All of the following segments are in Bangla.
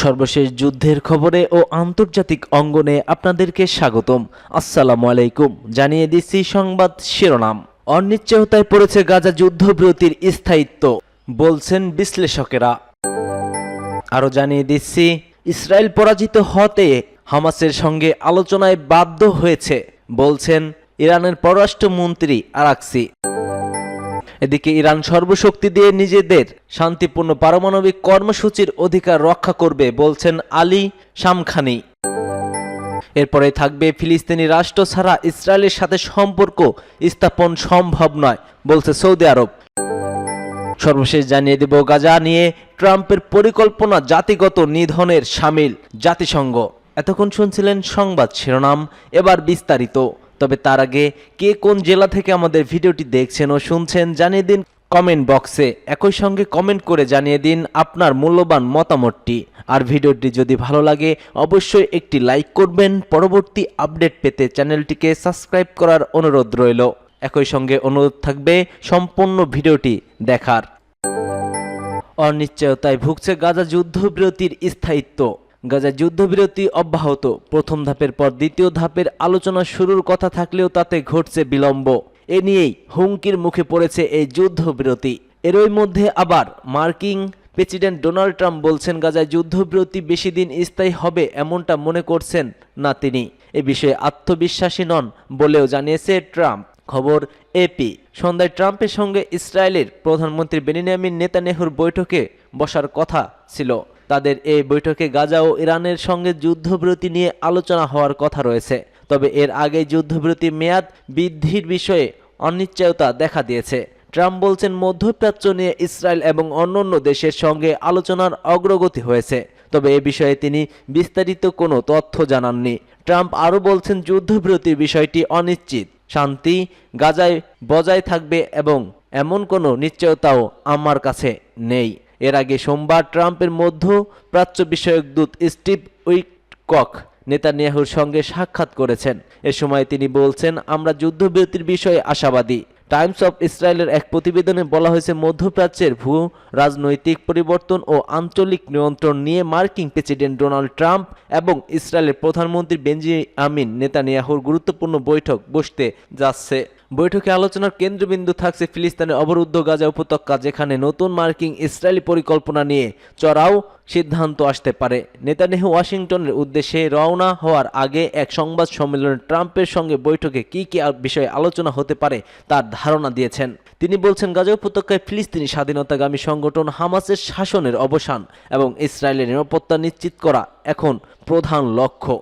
সর্বশেষ যুদ্ধের খবরে ও আন্তর্জাতিক অঙ্গনে আপনাদেরকে স্বাগতম। আসসালামু আলাইকুম। জানিয়ে দিচ্ছি সংবাদ শিরোনাম। অনিশ্চয়তায় পড়েছে গাজা যুদ্ধবিরতির স্থায়িত্ব, বলছেন বিশ্লেষকেরা। আরও জানিয়ে দিচ্ছি, ইসরায়েল পরাজিত হতে হামাসের সঙ্গে আলোচনায় বাধ্য হয়েছে, বলছেন ইরানের পররাষ্ট্রমন্ত্রী আরাকসি। এদিকে ইরান সর্বশক্তি দিয়ে নিজেদের শান্তিপূর্ণ পারমাণবিক কর্মসূচির অধিকার রক্ষা করবে বলছেন আলী শামখানি। এরপরে থাকবে ফিলিস্তিনি রাষ্ট্র ছাড়া ইসরায়েলের সাথে সম্পর্ক স্থাপন সম্ভব নয়, বলছে সৌদি আরব। সর্বশেষ জানিয়ে দেব, গাজা নিয়ে ট্রাম্পের পরিকল্পনা জাতিগত নিধনের সামিল জাতিসংঘ। এতক্ষণ শুনছিলেন সংবাদ শিরোনাম, এবার বিস্তারিত। তবে তার আগে কে কোন জেলা থেকে আমাদের ভিডিওটি দেখছেন ও শুনছেন জানিয়ে দিন কমেন্ট বক্সে একই সঙ্গে কমেন্ট করে জানিয়ে দিন আপনার মূল্যবান মতামতটি। আর ভিডিওটি যদি ভালো লাগে, অবশ্যই একটি লাইক করবেন। পরবর্তী আপডেট পেতে চ্যানেলটিকে সাবস্ক্রাইব করার অনুরোধ রইল। একই সঙ্গে অনুরোধ থাকবে সম্পূর্ণ ভিডিওটি দেখার। অনিশ্চয়তায় ভুগছে গাজা যুদ্ধবিরতির স্থায়িত্ব। গাজা যুদ্ধবিরতি অব্যাহত। প্রথম ধাপের পর দ্বিতীয় ধাপের আলোচনা শুরুর কথা থাকলেও তাতে ঘটছে বিলম্ব। এ নিয়েই হুমকির মুখে পড়েছে এই যুদ্ধবিরতি। এরই মধ্যে আবার মার্কিং প্রেসিডেন্ট ডোনাল্ড ট্রাম্প বলছেন, গাজায় যুদ্ধবিরতি বেশি দিন স্থায়ী হবে এমনটা মনে করছেন না তিনি। এ বিষয়ে আত্মবিশ্বাসী নন বলেও জানিয়েছে ট্রাম্প। খবর এপি সন্ধ্যায় ট্রাম্পের সঙ্গে ইসরায়েলের প্রধানমন্ত্রী বেনিয়ামিন নেতানেহুর বৈঠকে বসার কথা ছিল। তাদের এই বৈঠকে গাজা ও ইরানের সঙ্গে যুদ্ধবিরতি নিয়ে আলোচনা হওয়ার কথা রয়েছে। তবে এর আগে যুদ্ধবিরতি মেয়াদ বৃদ্ধির বিষয়ে অনিশ্চয়তা দেখা দিয়েছে। ট্রাম্প বলছেন, মধ্যপ্রাচ্য নিয়ে ইসরায়েল এবং অন্যান্য দেশের সঙ্গে আলোচনার অগ্রগতি হয়েছে, তবে এ বিষয়ে তিনি বিস্তারিত কোনো তথ্য জানাননি। ট্রাম্প আরও বলছেন যুদ্ধবিরতির বিষয়টি অনিশ্চিত, শান্তি গাজায় বজায় থাকবে এবং এমন কোনো নিশ্চয়তাও আমার কাছে নেই। এর আগে সোমবার ট্রাম্পের মধ্য প্রাচ্য বিষয়ক দূত স্টিভ উইকক নেতানিয়াহুর সঙ্গে সাক্ষাৎ করেছেন। এ সময় তিনি বলছেন, আমরা যুদ্ধবিরতির বিষয়ে আশাবাদী। টাইমস অফ ইসরায়েলের এক প্রতিবেদনে বলা হয়েছে, মধ্যপ্রাচ্যের ভূ রাজনৈতিক পরিবর্তন ও আঞ্চলিক নিয়ন্ত্রণ নিয়ে মার্কিন প্রেসিডেন্ট ডোনাল্ড ট্রাম্প এবং ইসরায়েলের প্রধানমন্ত্রী বেঞ্জামিন নেতানিয়াহুর গুরুত্বপূর্ণ বৈঠক বসতে যাচ্ছে। বৈঠকে আলোচনার কেন্দ্রবিন্দু থাকছে ফিলিস্তিনের অবরুদ্ধ গাজা উপত্যকা, যেখানে নতুন মার্কিন ইসরায়েলি পরিকল্পনা নিয়ে চড়াও সিদ্ধান্ত আসতে পারে। নেতানেহু ওয়াশিংটনের উদ্দেশ্যে রওনা হওয়ার আগে এক সংবাদ সম্মেলনে ট্রাম্পের সঙ্গে বৈঠকে কি কি বিষয়ে আলোচনা হতে পারে তার ধারণা দিয়েছেন। তিনি বলছেন, গাজা উপত্যকায় ফিলিস্তিনি স্বাধীনতাগামী সংগঠন হামাসের শাসনের অবসান এবং ইসরায়েলের নিরাপত্তা নিশ্চিত করা এখন প্রধান লক্ষ্য।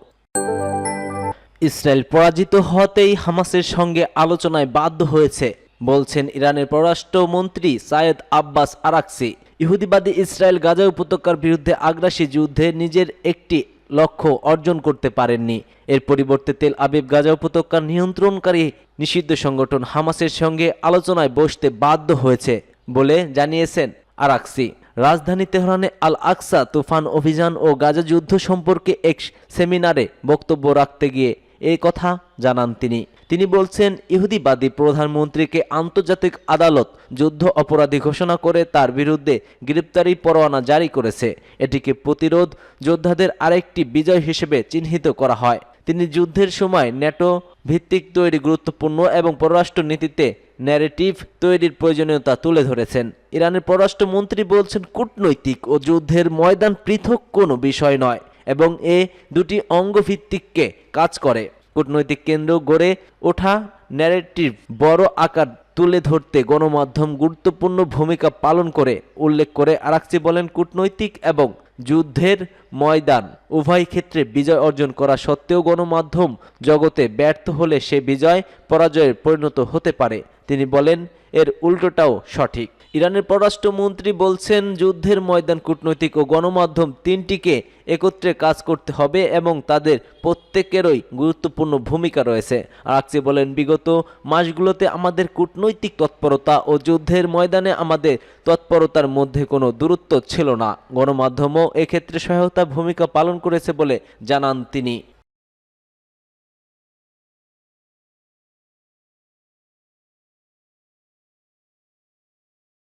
ইসরায়েল পরাজিত হতেই হামাসের সঙ্গে আলোচনায় বাধ্য হয়েছে, বলছেন ইরানের পররাষ্ট্রমন্ত্রী সায়েদ আব্বাস আরাকসি। ইহুদিবাদী ইসরায়েল গাজা উপত্যকার বিরুদ্ধে আগ্রাসী যুদ্ধে নিজের একটি লক্ষ্য অর্জন করতে পারেননি। এর পরিবর্তে তেল আবিব গাজা উপত্যকার নিয়ন্ত্রণকারী নিষিদ্ধ সংগঠন হামাসের সঙ্গে আলোচনায় বসতে বাধ্য হয়েছে বলে জানিয়েছেন আরাকসি। রাজধানী তেহরানে আল আকসা তুফান অভিযান ও গাজা যুদ্ধ সম্পর্কে এক সেমিনারে বক্তব্য রাখতে গিয়ে এই কথা জানান তিনি। তিনি বলছেন ইহুদিবাদী প্রধানমন্ত্রীকে আন্তর্জাতিক আদালত যুদ্ধ অপরাধী ঘোষণা করে তার বিরুদ্ধে গ্রেপ্তারি পরোয়ানা জারি করেছে। এটিকে প্রতিরোধ যোদ্ধাদের আরেকটি বিজয় হিসেবে চিহ্নিত করা হয়। তিনি যুদ্ধের সময় ন্যাটো ভিত্তিক তৈরি গুরুত্বপূর্ণ এবং পররাষ্ট্র নীতিতে ন্যারেটিভ তৈরির প্রয়োজনীয়তা তুলে ধরেছেন। ইরানের পররাষ্ট্রমন্ত্রী বলছেন, কূটনৈতিক ও যুদ্ধের ময়দান পৃথক কোনো বিষয় নয় এবং এ দুটি অঙ্গভিত্তিককে কাজ করে। কূটনৈতিক কেন্দ্র গড়ে ওঠা ন্যারেটিভ বড় আকার তুলে ধরতে গণমাধ্যম গুরুত্বপূর্ণ ভূমিকা পালন করে, উল্লেখ করে আরাকচি বলেন কূটনৈতিক এবং যুদ্ধের ময়দান উভয় ক্ষেত্রে বিজয় অর্জন করা সত্ত্বেও গণমাধ্যম জগতে ব্যর্থ হলে সে বিজয় পরাজয়ে পরিণত হতে পারে। তিনি বলেন, এর উল্টোটাও সঠিক। ইরানের পররাষ্ট্রমন্ত্রী বলছেন, যুদ্ধের ময়দান কূটনৈতিক ও গণমাধ্যম তিনটিকে একত্রে কাজ করতে হবে এবং তাদের প্রত্যেকেরই গুরুত্বপূর্ণ ভূমিকা রয়েছে। আর আরাকচি বলেন, বিগত মাসগুলোতে আমাদের কূটনৈতিক তৎপরতা ও যুদ্ধের ময়দানে আমাদের তৎপরতার মধ্যে কোনো দূরত্ব ছিল না। গণমাধ্যমও এক্ষেত্রে সহায়তা ভূমিকা পালন করেছে বলে জানান তিনি।